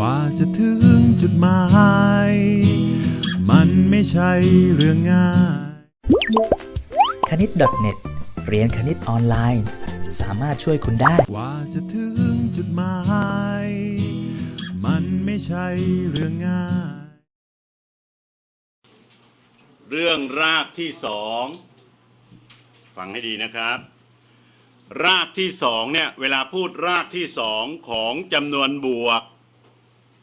ว่าจะถึงจุดหมาย มันไม่ใช่เรื่องง่ายคณิต .net เรียนคณิตออนไลน์ สามารถช่วยคุณได้กว่าจะถึงจุดหมาย มันไม่ใช่เรื่องง่าย เรื่องรากที่สองฟังให้ดีนะครับ รากที่สองเนี่ย เวลาพูดรากที่สองของจำนวนบวก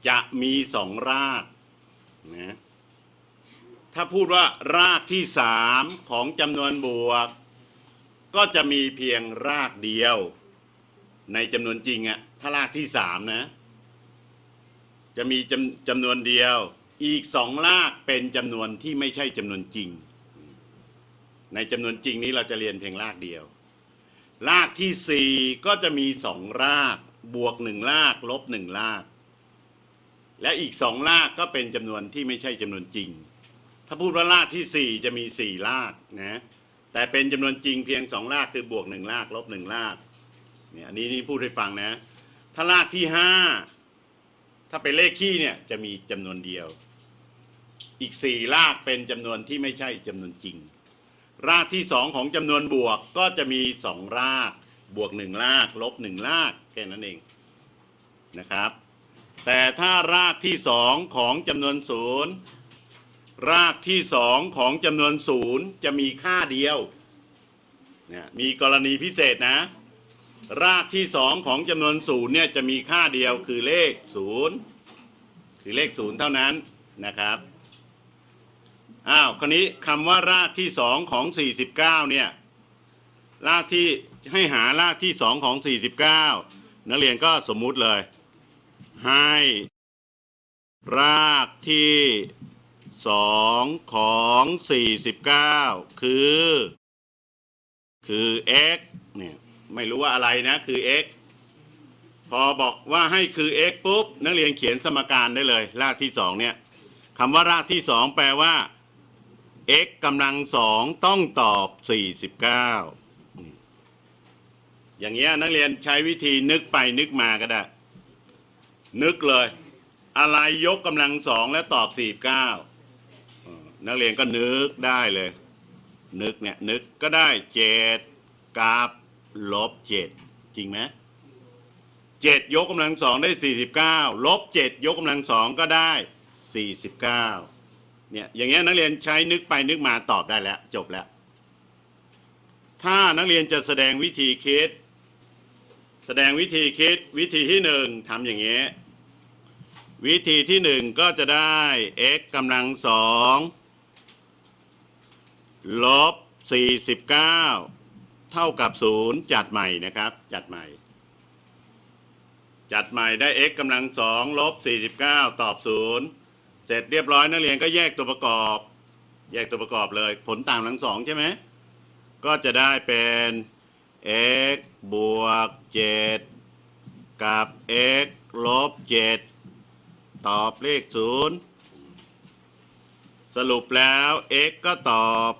จะมีสองรากนะถ้าพูดว่ารากที่สามของจำนวนบวก ก็จะมีเพียงรากเดียว ในจำนวนจริงอะถ้ารากที่สามนะ จะมีจำจำนวนเดียว อีกสองรากเป็นจำนวนที่ไม่ใช่จำนวนจริง ในจำนวนจริงนี้เราจะเรียนเพียงรากเดียว รากที่สี่ก็จะมีสองราก บวกหนึ่งราก ลบหนึ่งราก และอีกสองรากก็เป็นจำนวนที่ไม่ใช่จำนวนจริง ถ้าพูดว่ารากที่สี่จะมีสี่รากนะแต่เป็นจำนวนจริงเพียงสองรากคือบวกหนึ่งรากลบหนึ่งรากเนี่ยอันนี้นี่พูดให้ฟังนะ ถ้ารากที่ห้าถ้าเป็นเลขคี่เนี่ยจะมีจำนวนเดียว อีกสี่รากเป็นจำนวนที่ไม่ใช่จำนวนจริง รากที่สองของจำนวนบวกก็จะมีสองราก บวกหนึ่งราก ลบหนึ่งรากแค่นั้นเองนะครับ แต่ถ้ารากที่สองของจำนวนศูนย์รากที่สองของจำนวนศูนย์จะมีค่าเดียวเนี่ยมีกรณีพิเศษนะ รากที่สองของจำนวนศูนย์เนี่ยจะมีค่าเดียวคือเลขศูนย์คือเลขศูนย์เท่านั้นนะครับอ้าวคราวนี้คำว่ารากที่สองของ 49เนี่ยรากที่ให้หารากที่สองของ 49 นักเรียนก็สมมุติเลย ให้ รากที่สองของ49คือ คือ x เนี่ยไม่รู้ว่าอะไรนะคือ x พอบอกว่าให้คือ x ปุ๊บ นักเรียนเขียนสมการได้เลย รากที่สองเนี่ยคำว่ารากที่สองแปลว่า x กำลังสองต้องตอบ49อย่างเงี้ยนักเรียนใช้วิธีนึกไปนึกมาก็ได้ นึกเลย อะไรยกกำลังสองแล้วตอบ49เออนักเรียนก็นึกได้เลย นึกเนี่ยนึกก็ได้เจ็ดกับลบเจ็ดจริงไหมเจ็ดยกกำลังสองได้สี่สิบเก้าลบเจ็ดยกกำลังสองก็ได้สี่สิบเก้าเนี่ยอย่างเงี้ยนักเรียนใช้นึกไปนึกมาตอบได้แล้ว จบแล้ว ถ้านักเรียนจะแสดงวิธีคิด แสดงวิธีคิดวิธีที่หนึ่งทำอย่างเงี้ยวิธีที่หนึ่งก็จะได้ x กำลังสองลบ49 เท่ากับ 0 จัดใหม่นะครับ จัดใหม่ จัดใหม่ได้ x กำลังสองลบ49 ตอบ 0 เสร็จเรียบร้อยนักเรียนก็แยกตัวประกอบ แยกตัวประกอบเลย ผลต่างทั้งสองใช่ไหมก็จะได้เป็น x บวก 7 กับ x ลบ 7 ตอบเลข 0 สรุปแล้ว x ก็ตอบ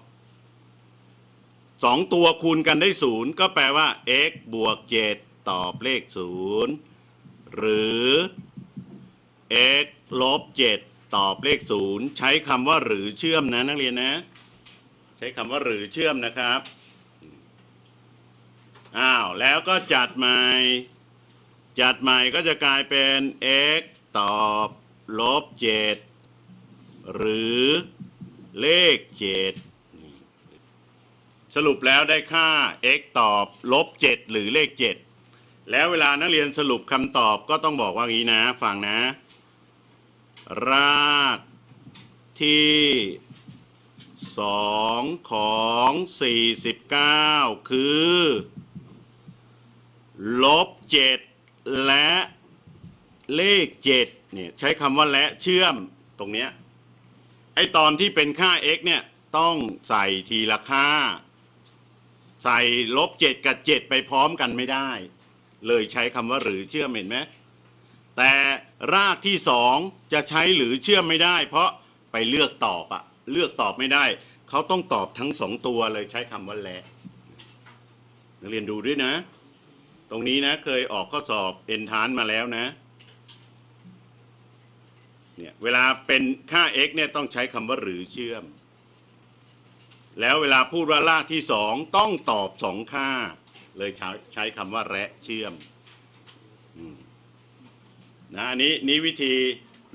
สองตัวคูณกันได้ศูนย์ก็แปลว่า x บวก 7 ตอบเลขศูนย์หรือ x ลบ 7 ตอบเลขศูนย์ใช้คำว่าหรือเชื่อมนะนักเรียนนะ ใช้คำว่าหรือเชื่อมนะครับ อ้าวแล้วก็จัดใหม่ จัดใหม่ก็จะกลายเป็น x ตอบลบ7หรือเลข7สรุปแล้วได้ค่า x ตอบลบ7หรือเลข7แล้วเวลานักเรียนสรุปคำตอบก็ต้องบอกว่างี้นะ ฟังนะ รากที่สองของ 49 คือ ลบ7และเลข7เนี่ยใช้คำว่าและเชื่อมตรงเนี้ยไอตอนที่เป็นค่า x เนี่ยต้องใส่ทีละค่า ใส่ลบ7กับ7ไปพร้อมกันไม่ได้ เลยใช้คำว่าหรือเชื่อมเห็นไหมแต่รากที่สองจะใช้หรือเชื่อมไม่ได้ เพราะไปเลือกตอบอะเลือกตอบไม่ได้ เขาต้องตอบทั้งสองตัวเลยใช้คำว่าและนักเรียนดูด้วยนะ ตรงนี้นะเคยออกข้อสอบเอนทานมาแล้วนะเนี่ยเวลาเป็นค่า x เนี่ยต้องใช้คำว่าหรือเชื่อม แล้วเวลาพูดว่ารากที่สองต้องตอบสองค่า เลยใช้ใช้คำว่าและเชื่อมอืมนะอันนี้นี่วิธี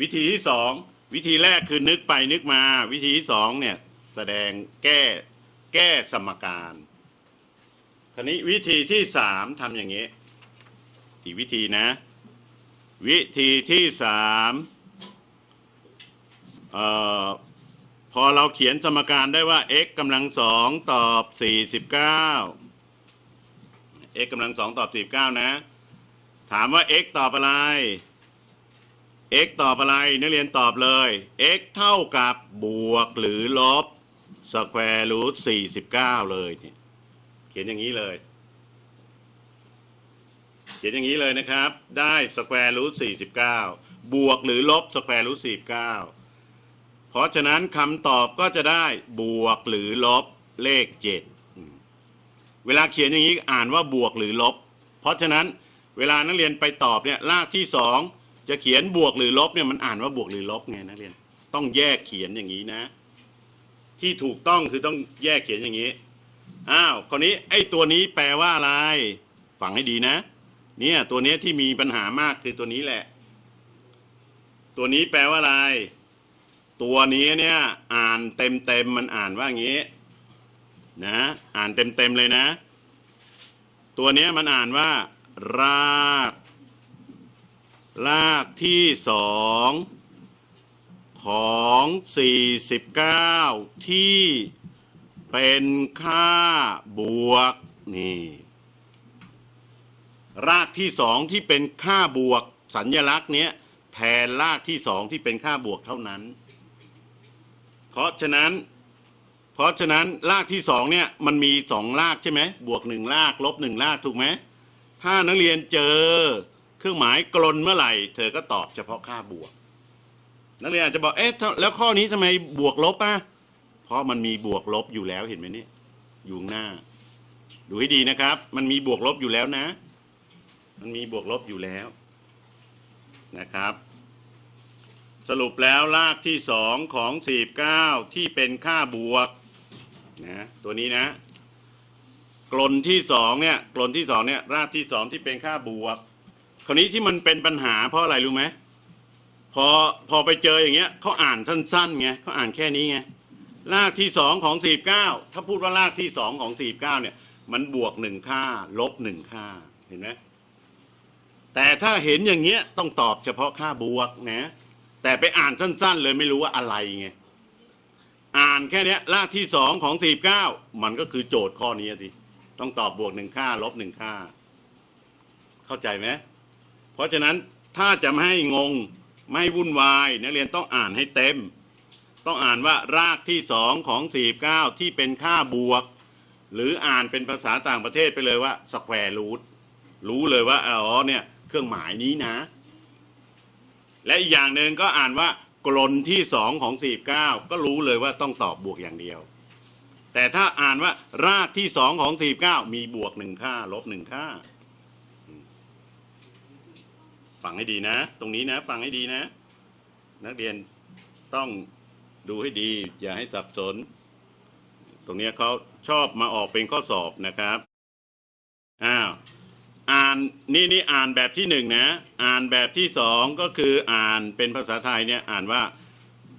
วิธีที่สองวิธีแรกคือนึกไปนึกมา วิธีที่สองเนี่ยแสดงแก้แก้สมการ คราวนี้วิธีที่สามทำอย่างนี้ อีกวิธีนะ วิธีที่สามออพอเราเขียนสมการได้ว่า x กำลังสองตอบสี่สิบเก้า x กำลังสองตอบสี่เก้านะ ถามว่า x ตอบอะไร x ตอบอะไร นักเรียนตอบเลย x เท่ากับบวกหรือลบสแควร์รูทสี่สิบเก้าเลยเนี่ย เขียนอย่างนี้เลย เขียนอย่างนี้เลยนะครับ ได้สแควร์รูทสี่สิบเก้าบวกหรือลบสแควร์รูทสี่สิบเก้าเพราะฉะนั้นคำตอบก็จะได้บวกหรือลบเลขเจ็ดเวลาเขียนอย่างนี้อ่านว่าบวกหรือลบ เพราะฉะนั้นเวลานักเรียนไปตอบเนี่ยรากที่สองจะเขียนบวกหรือลบเนี่ยมันอ่านว่าบวกหรือลบไงนักเรียน ต้องแยกเขียนอย่างนี้นะ ที่ถูกต้องคือต้องแยกเขียนอย่างนี้ อ้าวคนนี้ไอ้ตัวนี้แปลว่าอะไร ฟังให้ดีนะ เนี่ยตัวเนี้ยที่มีปัญหามากคือตัวนี้แหละ ตัวนี้แปลว่าอะไร ตัวนี้เนี่ย อ่านเต็มเต็มๆมันอ่านว่างี้ นะ อ่านเต็มเต็มๆเลยนะ ตัวเนี้ยมันอ่านว่า ราก รากที่สองของ 49 ที่ เป็นค่าบวกนี่ รากที่สองที่เป็นค่าบวก สัญญลักษณ์เนี้ยแทนรากที่สองที่เป็นค่าบวกเท่านั้น เพราะฉะนั้น เพราะฉะนั้นรากที่สองเนี่ยมันมีสองรากใช่ไหมบวกหนึ่งรากลบหนึ่งรากถูกไหมถ้านักเรียนเจอเครื่องหมายกลนเมื่อไหร่ เธอก็ตอบเฉพาะค่าบวก นักเรียนอาจจะบอกเอ๊ะแล้วข้อนี้ทำไมบวกลบอะ ราะมันมีบวกลบอยู่แล้วเห็นไหมเนี่ยอยู่หน้า ดูให้ดีนะครับ มันมีบวกลบอยู่แล้วนะ มันมีบวกลบอยู่แล้วนะครับ สรุปแล้วรากที่สองของสี่เก้าที่เป็นค่าบวกนะตัวนี้นะกลนที่สองเนี่ยกลนที่สองเนี่ยรากที่สองที่เป็นค่าบวก คราวนี้ที่มันเป็นปัญหาเพราะอะไรรู้ไหมพอพอไปเจออย่างเงี้ยเขาอ่านสั้นๆไงเขาอ่านแค่นี้ไง รากที่สองของสี่เก้าถ้าพูดว่ารากที่สองของสี่เก้าเนี่ย มันบวกหนึ่งค่า ลบหนึ่งค่าเห็นไหมแต่ถ้าเห็นอย่างเงี้ยต้องตอบเฉพาะค่าบวกนะ แต่ไปอ่านสั้น ๆ เลยไม่รู้ว่าอะไรไงอ่านแค่เนี้ยรากที่สองของสี่เก้ามันก็คือโจทย์ข้อนี้สิต้องตอบบวกหนึ่งค่า ลบหนึ่งค่า เข้าใจไหมเพราะฉะนั้นถ้าจะไม่ให้งง ไม่ให้วุ่นวายนักเรียนต้องอ่านให้เต็ม ต้องอ่านว่ารากที่สองของสี่เก้าที่เป็นค่าบวก หรืออ่านเป็นภาษาต่างประเทศไปเลยว่าสแควร์รูทรู้เลยว่าอ๋อเนี่ยเครื่องหมายนี้นะ และอีกอย่างหนึ่งก็อ่านว่ากลนที่สองของสี่เก้าก็รู้เลยว่าต้องตอบบวกอย่างเดียว แต่ถ้าอ่านว่ารากที่สองของสี่เก้ามีบวกหนึ่งค่า ลบหนึ่งค่าฟังให้ดีนะ ตรงนี้นะ ฟังให้ดีนะ นักเรียนต้อง ดูให้ดี อย่าให้สับสน ตรงนี้เขาชอบมาออกเป็นข้อสอบนะครับอ้าวอ่านนี่นี่อ่านแบบที่หนึ่งนะ อ่านแบบที่สองก็คืออ่านเป็นภาษาไทยเนี่ยอ่านว่า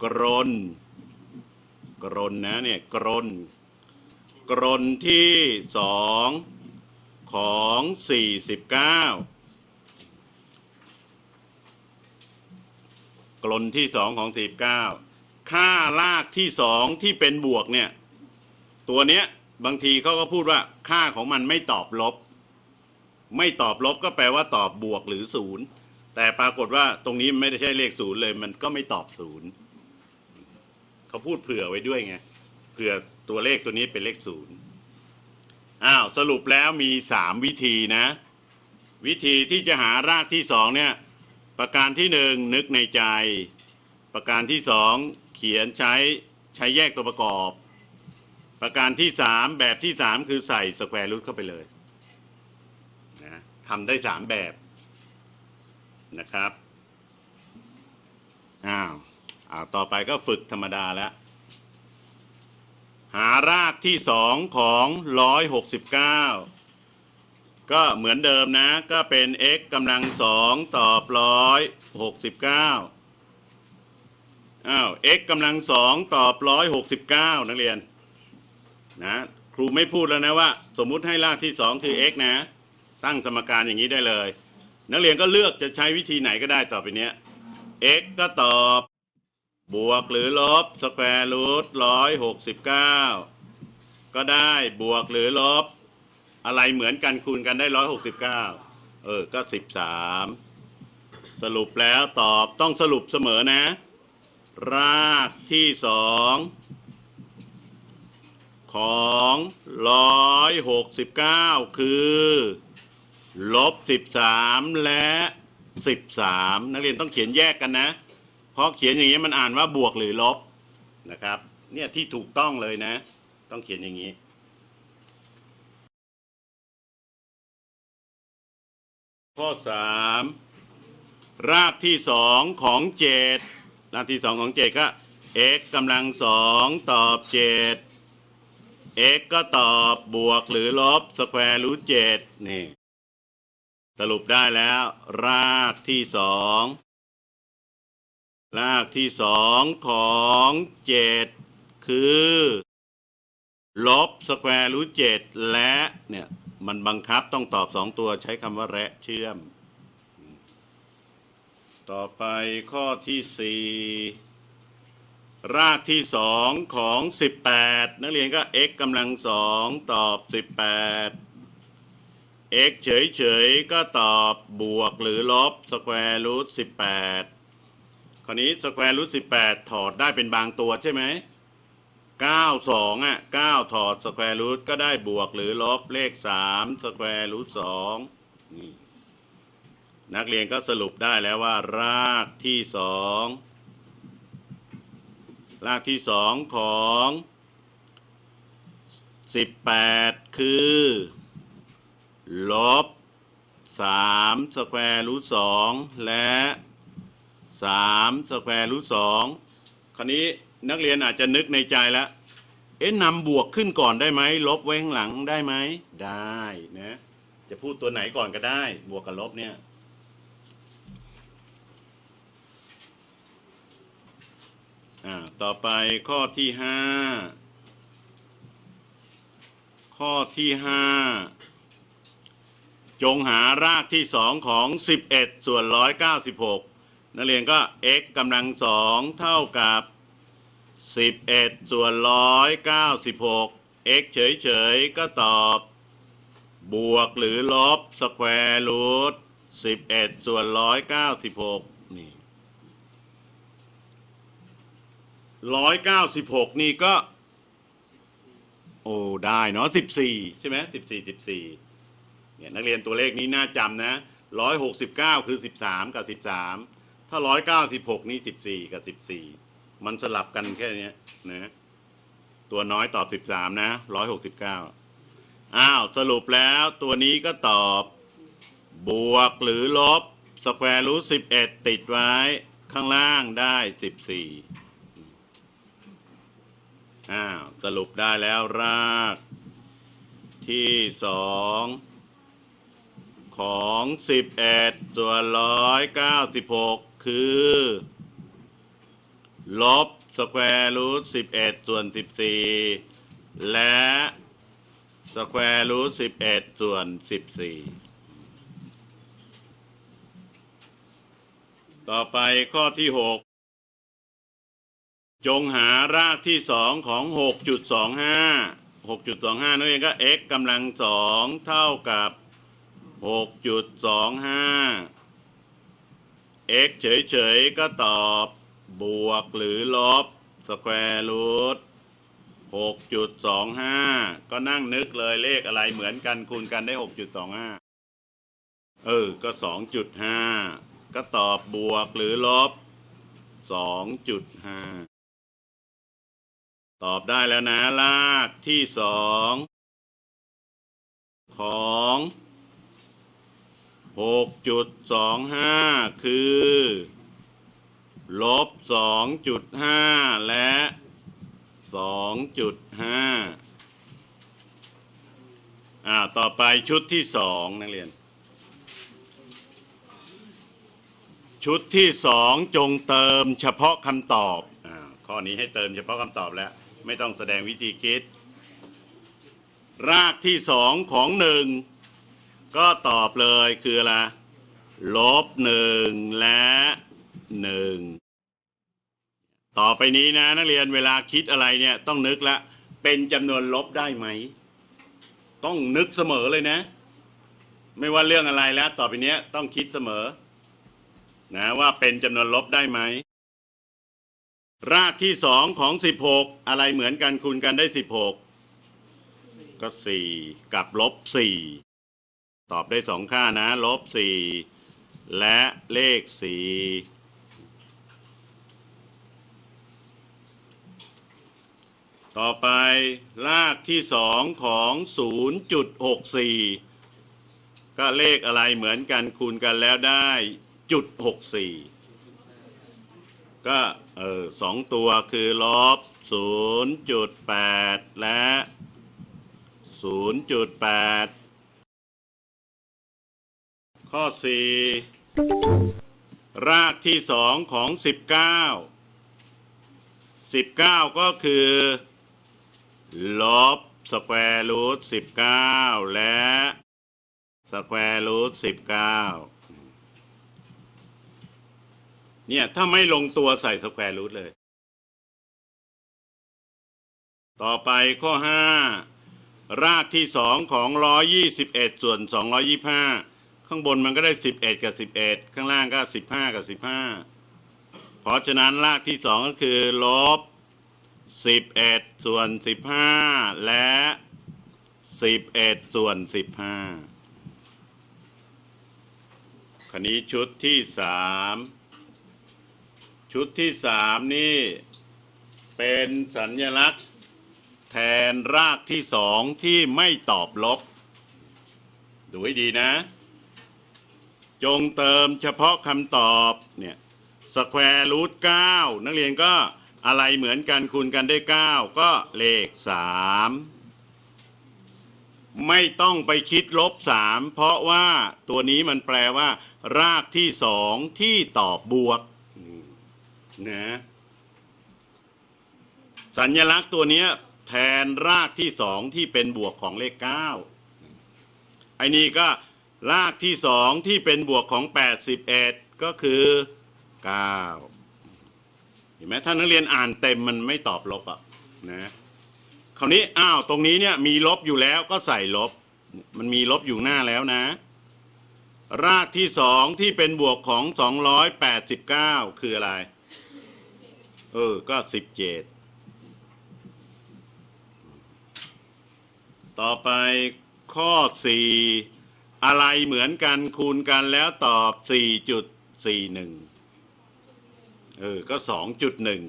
กรนกรนนะเนี่ยกรนกรนที่สองของสี่สิบเก้ากลนที่สองของสี่สิบเก้า ค่าลากที่สองที่เป็นบวกเนี่ย ตัวเนี้ยบางทีเขาก็พูดว่าค่าของมันไม่ตอบลบ ไม่ตอบลบก็แปลว่าตอบบวกหรือศูนย์แต่ปรากฏว่าตรงนี้ไม่ได้ใช่เลขศูนย์เลยมันก็ไม่ตอบศูนย์เขาพูดเผื่อไว้ด้วยไงเผื่อตัวเลขตัวนี้เป็นเลขศูนย์อ้าวสรุปแล้วมีสามวิธีนะ วิธีที่จะหารากที่สองเนี่ย ประการที่หนึ่งนึกในใจ ประการที่สอง เขียนใช้ใช้แยกตัวประกอบ ประการที่สามแบบที่สามคือใส่สแควร์รูทเข้าไปเลยนะทำได้สามแบบนะครับอ้าวอ่าต่อไปก็ฝึกธรรมดาแล้ว หารากที่สองของร้อยหกสิบเก้าก็เหมือนเดิมนะ ก็เป็น x กำลังสองตอบร้อยหกสิบเก้า อ้าว x กำลังสองตอบร้อยหกสิบเก้านักเรียนนะครูไม่พูดแล้วนะว่า สมมุติให้รากที่สองคือ x นะ ตั้งสมการอย่างนี้ได้เลย นักเรียนก็เลือกจะใช้วิธีไหนก็ได้ต่อไปเนี้ย x ก็ตอบ บวกหรือลบสแควร์รูทร้อยหกสิบเก้าก็ได้บวกหรือลบ อะไรเหมือนกันคูณกันได้ร้อยหกสิบเก้าเออ ก็สิบสามสรุปแล้วตอบต้องสรุปเสมอนะ รากที่สองของร้อยหกสิบเก้าคือ ลบสิบสามและสิบสามนักเรียนต้องเขียนแยกกันนะ เพราะเขียนอย่างนี้มันอ่านว่าบวกหรือลบนะครับ เนี่ยที่ถูกต้องเลยนะ ต้องเขียนอย่างนี้ข้อสามรากที่สองของเจ็ด ราที่สองของเจ็ดก็ x กำลังสองตอบเจ็ด x ก็ตอบบวกหรือลบสแควร์รูทเจ็ดนี่ สรุปได้แล้ว รากที่สองรากที่สองของเจ็ดคือ ลบสแควร์รูทเจ็ดและเนี่ย มันบังคับต้องตอบสองตัวใช้คำว่าและเชื่อม ต่อไปข้อที่สี่รากที่สองของสิบแปดนักเรียนก็ x กำลังสองตอบสิบแปด x เฉยๆ ก็ตอบบวกหรือลบสแควร์รูทสิบแปดคราวนี้สแควร์รูทสิบแปดถอดได้เป็นบางตัวใช่ไหมเก้าสองอะเก้าถอดสแควร์รูทก็ได้บวกหรือลบเลขสามสแควร์รูทสองนี่ นักเรียนก็สรุปได้แล้วว่า รากที่สองรากที่สองของสิบแปดคือ ลบสามสแควร์รูทสองและสามสแควร์รูทสองคราวนี้นักเรียนอาจจะนึกในใจแล้ว เอ๊ะนำบวกขึ้นก่อนได้ไหม ลบไว้ข้างหลังได้ไหม ได้นะ จะพูดตัวไหนก่อนก็ได้ บวกกับลบเนี่ย อ่าต่อไปข้อที่ห้าข้อที่ห้าจงหารากที่สองของ 11 ส่วน 196 นักเรียนก็ x กำลังสองเท่ากับ 11 ส่วน 196 x เฉยๆ ก็ตอบ บวกหรือลบสแควร์รูท11 ส่วน 196 นี่196นี่ก็ โอ้ได้เนาะ14ใช่ไหม14 14เนี่ยนักเรียนตัวเลขนี้น่าจำนะร้อยหกสิบเก้าคือสิบสามกับสิบสามถ้าร้อยเก้าสิบหกนี่สิบสี่กับสิบสี่มันสลับกันแค่นี้นะตัวน้อยตอบสิบสามนะร้อยหกสิบเก้าอ้าวสรุปแล้วตัวนี้ก็ตอบ บวกหรือลบสแควร์รูทสิบเอ็ดติดไว้ข้างล่างได้สิบสี่ อ้าวสรุปได้แล้วราก ที่สองของสิบเอ็ดส่วนร้อยเก้าสิบหกคือ ลบสแควร์รูทสิบเอ็ดส่วนสิบสี่และสแควร์รูทสิบเอ็ดส่วนสิบสี่ต่อไปข้อที่หก จงหารากที่สองของหกจุดสองห้าหกจุดสองห้านั่นเองก็ x กำลังสองเท่ากับหกจุดสองห้า x เฉยๆ ก็ตอบบวกหรือลบสแควร์รูทหกจุดสองห้าก็นั่งนึกเลยเลขอะไรเหมือนกันคูณกันได้หกจุดสองห้าเออ ก็สองจุดห้าก็ตอบบวกหรือลบสองจุดห้า ตอบได้แล้วนะลากที่สองของหกจุดสองห้าคือลลบสองจุดห้าและสองจุดห้าอ่า ต่อไปชุดที่สองนักเรียน ชุดที่สองจงเติมเฉพาะคำตอบ อ่า ข้อนี้ให้เติมเฉพาะคำตอบแล้ว ไม่ต้องแสดงวิธีคิด รากที่สองของหนึ่งก็ตอบเลยคืออะไรลบหนึ่งและหนึ่งต่อไปนี้นะ นักเรียนเวลาคิดอะไรเนี่ยต้องนึกละ เป็นจำนวนลบได้ไหม ต้องนึกเสมอเลยนะ ไม่ว่าเรื่องอะไรแล้ว ต่อไปนี้ต้องคิดเสมอ นะว่าเป็นจำนวนลบได้ไหม รากที่สองของสิบหกอะไรเหมือนกันคูณกันได้สิบหกก็สี่กับลบสี่ตอบได้สองค่านะลบสี่และเลขสี่ต่อไปรากที่สองของศูนย์จุดหกสี่ก็เลขอะไรเหมือนกันคูณกันแล้วได้จุดห ก็เออสองตัวคือลบศูนย์จุดและศูนย์จุดแปดข้อสี่รากที่สองของสิบเก้าสิบเก้าก็คือ ลบสแควร์รูทสิบเก้าและสแควร์รูทสิบ เนี่ยถ้าไม่ลงตัวใส่สแควร์รูทเลย ต่อไปข้อห้ารากที่สองของร้อยี่สิบเอ็ดส่วนสองร้อยี่ห้าข้างบนมันก็ได้สิบเอ็ดกับสิบเอ็ดข้างล่างก็สิบห้ากับสิบห้าเพราะฉะนั้นรากที่สองก็คือลบสิบเอ็ดส่วนสิบห้าและสิบเอ็ดส่วนสิบห้าคันนี้ชุดที่สาม ชุดที่สามนี่เป็นสัญลักษณ์ แทนรากที่สองที่ไม่ตอบลบ ดูให้ดีนะ จงเติมเฉพาะคำตอบเนี่ยสแควร์รูทเก้านักเรียนก็อะไรเหมือนกันคูณกันได้เก้าก็เลขสามไม่ต้องไปคิดลบสามเพราะว่าตัวนี้มันแปลว่า รากที่สองที่ตอบบวก นะสัญลักษณ์ตัวนี้แทนรากที่สองที่เป็นบวกของเลขเก้าไอ้นี่ก็รากที่สองที่เป็นบวกของแปดสิบเอ็ดก็คือเก้าเห็นไหมถ้านักเรียนอ่านเต็มมันไม่ตอบลบอะนะคราวนี้อ้าวตรงนี้เนี่ยมีลบอยู่แล้วก็ใส่ลบ มันมีลบอยู่หน้าแล้วนะ รากที่สองที่เป็นบวกของสองร้อยแปดสิบเก้าคืออะไร เออ ก็สิบเจ็ดต่อไปข้อสี่อะไรเหมือนกันคูณกันแล้วตอบสี่จุดสี่หนึ่งเออ ก็สองจุดหนึ่ง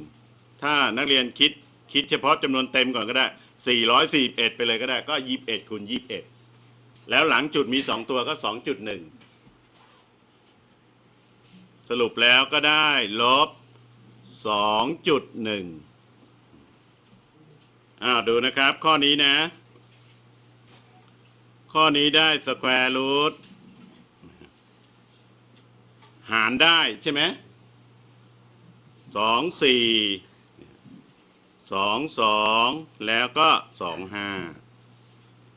ถ้านักเรียนคิดคิดเฉพาะจำนวนเต็มก่อนก็ได้สี่ร้อยสี่เอ็ดไปเลยก็ได้ ก็ยี่สิบเอ็ดคูณยี่สิบเอ็ดแล้วหลังจุดมีสองตัวก็สองจุดหนึ่งสรุปแล้วก็ได้ลบ สองจุดหนึ่งอ้าวดูนะครับ ข้อนี้นะ ข้อนี้ได้สแควร์รูทหารได้ใช่ไหมสองสี่สองสองแล้วก็สองห้า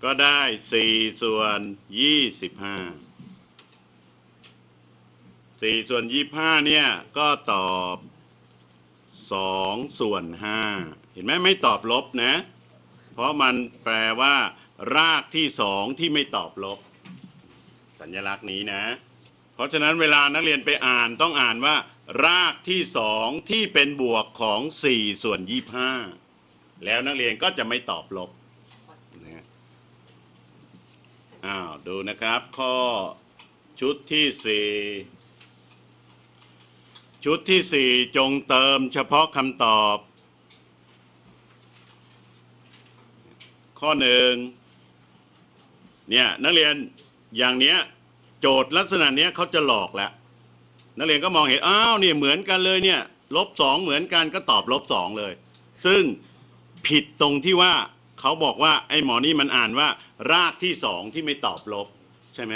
ก็ได้สี่ส่วนยี่สิบห้าสี่ส่วนยี่ห้าเนี่ย ก็ตอบ สองส่วนห้าเห็นไหมไม่ตอบลบนะ เพราะมันแปลว่า รากที่สองที่ไม่ตอบลบ สัญลักษณ์นี้นะ เพราะฉะนั้นเวลานักเรียนไปอ่านต้องอ่านว่า รากที่สองที่เป็นบวกของสี่ส่วนยี่ห้าแล้วนักเรียนก็จะไม่ตอบลบนะอ้าวดูนะครับ ข้อชุดที่สี่ ชุดที่สี่จงเติมเฉพาะคำตอบ ข้อหนึ่งเนี่ยนักเรียนอย่างเนี้ยโจทย์ลักษณะเนี้ยเขาจะหลอกแล้ว นักเรียนก็มองเห็นอ้าวเนี่ยเหมือนกันเลยเนี่ยลบสองเหมือนกันก็ตอบลบสองเลย ซึ่งผิดตรงที่ว่าเขาบอกว่าไอ้หมอนี่มันอ่านว่า รากที่สองที่ไม่ตอบลบ ใช่ไหม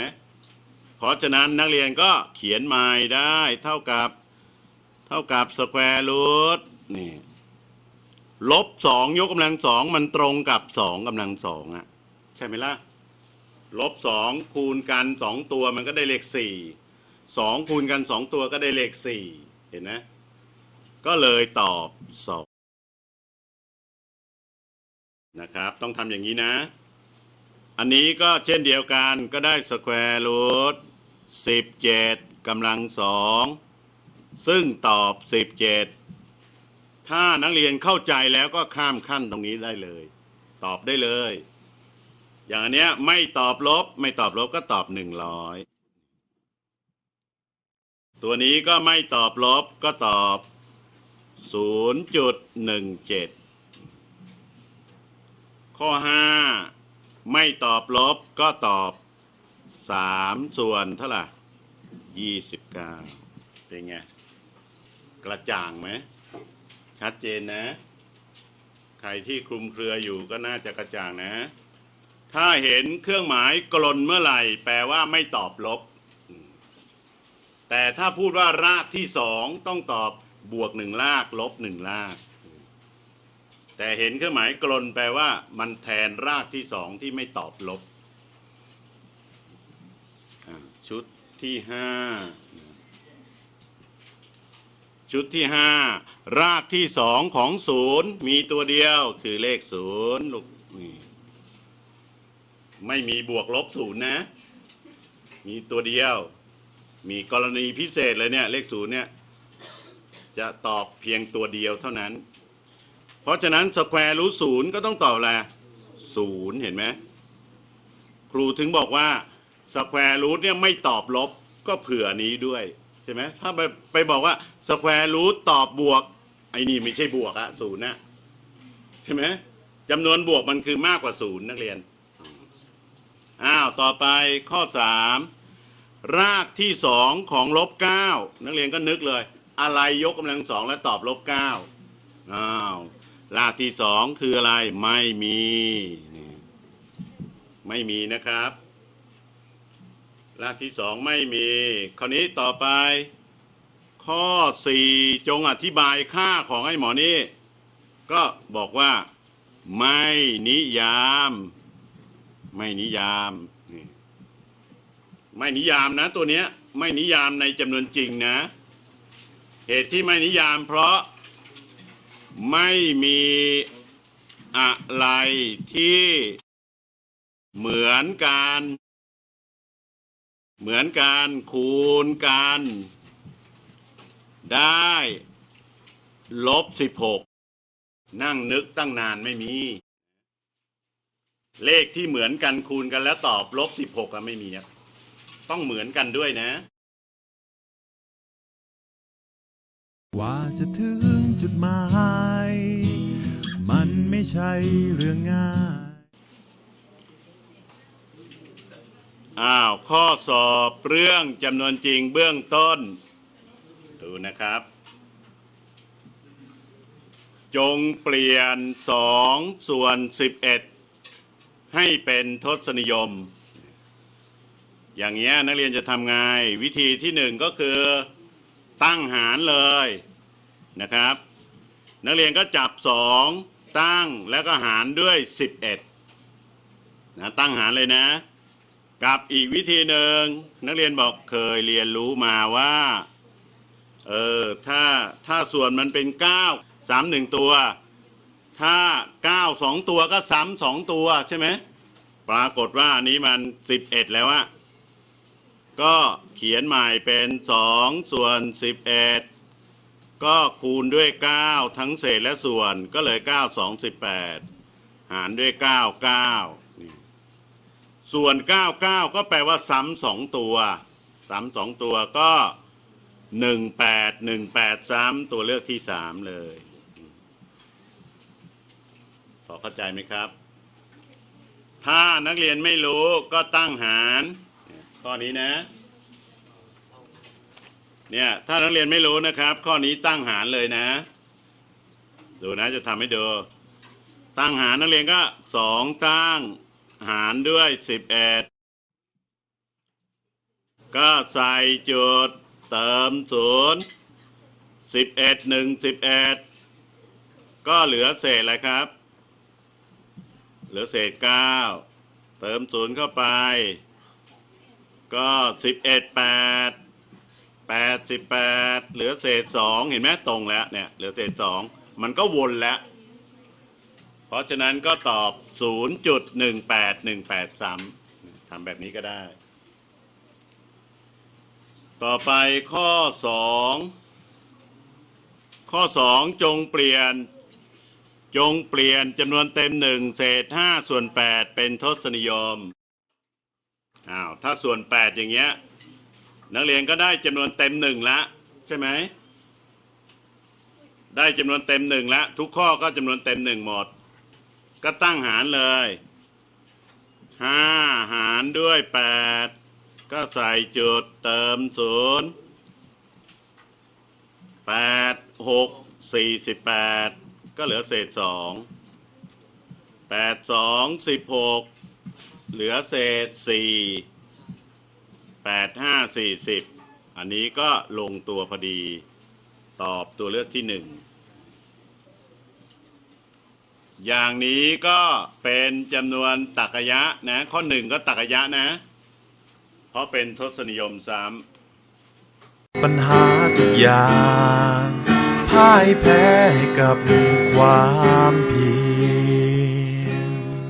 เพราะฉะนั้นนักเรียนก็เขียนไม้ได้เท่ากับ ท่ากับสแควร์รูทนี่ลบสองยกกำลังสองมันตรงกับสองกำลังสองอะใช่ไหมล่ะลบสองคูณกันสองตัวมันก็ได้เลขสี่สองคูณกันสองตัวก็ได้เลขสี่เห็นไหมก็เลยตอบสองนะครับ ต้องทำอย่างนี้นะ อันนี้ก็เช่นเดียวกันก็ได้สแควร์รูทสิบเจ็ดกำลังสอง ซึ่งตอบสิบเจ็ดถ้านักเรียนเข้าใจแล้วก็ข้ามขั้นตรงนี้ได้เลย ตอบได้เลย อย่างนเนี้ยไม่ตอบลบ ไม่ตอบลบก็ตอบหนึ่งร้อยตัวนี้ก็ไม่ตอบลบก็ตอบศูนย์จุดหนึ่งเจ็ดข้อห้าไม่ตอบลบก็ตอบสามส่วนเท่าไหร่ยี่สิบเก้าเป็นไง กระจ่างไหม ชัดเจนนะ ใครที่คลุมเครืออยู่ก็น่าจะกระจ่างนะ ถ้าเห็นเครื่องหมายกลนเมื่อไหร่ แปลว่าไม่ตอบลบ แต่ถ้าพูดว่ารากที่สองต้องตอบบวกหนึ่งรากลบหนึ่งราก แต่เห็นเครื่องหมายกลนแปลว่า มันแทนรากที่สองที่ไม่ตอบลบชุดที่ห้า ชุดที่ห้ารากที่สองของศูนย์มีตัวเดียวคือเลขศูนย์ลูกนี่ไม่มีบวกลบศูนย์นะ มีตัวเดียว มีกรณีพิเศษเลยเนี่ย เลขศูนย์เนี่ย จะตอบเพียงตัวเดียวเท่านั้น เพราะฉะนั้นสแควร์รูทศูนย์ก็ต้องตอบอะไรศูนย์เห็นไหมครูถึงบอกว่าสแควร์รูทเนี่ยไม่ตอบลบก็เผื่อนี้ด้วย ใช่ไหมถ้าไปไปบอกว่าสแควร์รูทตอบบวก ไอ้นี่ไม่ใช่บวกอะศูนย์นะใช่ไหมจำนวนบวกมันคือมากกว่าศูนย์นักเรียนอ้าวต่อไปข้อสามรากที่สองของลบเก้านักเรียนก็นึกเลย อะไรยกกำลังสองแล้วตอบลบเก้าอ้าวรากที่สองคืออะไรไม่มี ไม่มีนะครับ รากที่สองไม่มี คราวนี้ต่อไป ข้อสี่จงอธิบายค่าของไอ้หมอนี่ก็บอกว่า ไม่นิยาม ไม่นิยามนี่ไม่นิยามนะ ตัวเนี้ย ไม่นิยามในจำนวนจริงนะ เหตุที่ไม่นิยามเพราะไม่มีอะไรที่เหมือนกัน เหมือนการคูณกัน ได้ลบสิบหกนั่งนึกตั้งนานไม่มี เลขที่เหมือนกันคูณกันแล้วตอบลบสิบหกอะไม่มีอะต้องเหมือนกันด้วยนะ ว่าจะถึงจุดหมาย มันไม่ใช่เรื่องง่าย อ้าวข้อสอบเรื่องจำนวนจริงเบื้องต้น ดูนะครับ จงเปลี่ยนสองส่วนสิบเอ็ดให้เป็นทศนิยม อย่างเงี้ยนักเรียนจะทำไงวิธีที่หนึ่งก็คือตั้งหารเลยนะครับ นักเรียนก็จับสองตั้งแล้วก็หารด้วยสิบเอ็ดนะตั้งหารเลยนะ กับอีกวิธีหนึ่งนักเรียนบอกเคยเรียนรู้มาว่าเออถ้าถ้าส่วนมันเป็นเก้าสามหนึ่งตัว ถ้าเก้าสองตัวก็ซ้ำสองตัวใช่ไหมปรากฏว่าอันนี้มันสิบเอ็ดแล้วอะก็เขียนใหม่เป็นสองส่วนสิบเอ็ดก็คูณด้วยเก้าทั้งเศษและส่วนก็เลยเก้าสองสิบแปดหารด้วยเก้าเก้า ส่วน 99 ก็แปลว่าซ้ำสองตัวซ้ำสองตัวก็ 18 18 ซ้ำตัวเลือกที่สามเลยพอเข้าใจไหมครับ ถ้านักเรียนไม่รู้ก็ตั้งหารข้อนี้นะเนี่ยถ้านักเรียนไม่รู้นะครับ ข้อนี้ตั้งหารเลยนะ ดูนะจะทำให้ดูตั้งหารนักเรียนก็สองตั้ง หารด้วยสิบเอ็ดก็ใส่จุดเติมศูนย์สิบเอ็ดหนึ่งสิบเอ็ดก็เหลือเศษอะไรครับ เหลือเศษเก้าเติมศูนย์เข้าไป ก็สิบเอ็ดแปดแปดสิบแปดเหลือเศษสองเห็นไหมตรงแล้วเนี่ยเหลือเศษสองมันก็วนแล้ว เพราะฉะนั้นก็ตอบ 0.18183ทำแบบนี้ก็ได้ ต่อไปข้อ 2 ข้อ 2 จงเปลี่ยน จงเปลี่ยนจำนวนเต็มหนึ่งเศษ 5 ส่วน 8 เป็นทศนิยมอ้าวถ้าส่วน 8 อย่างเงี้ย นักเรียนก็ได้จำนวนเต็มหนึ่งละ ใช่ไหมได้จำนวนเต็มหนึ่งล้วทุกข้อก็จำนวนเต็มหนึ่งหมด ก็ตั้งหารเลยห้าหารด้วยแปดก็ใส่จุดเติมศูนย์แปดหกสี่สิบแปดก็เหลือเศษสองแปดสองสิบหกเหลือเศษสี่แปดห้าสี่สิบอันนี้ก็ลงตัวพอดี ตอบตัวเลือกที่หนึ่ง อย่างนี้ก็เป็นจำนวนตรรกยะนะ ข้อหนึ่งก็ตรรกยะนะ เพราะเป็นทศนิยมซ้ปัญหาทุกอย่างพ่ายแพ้กับความผิด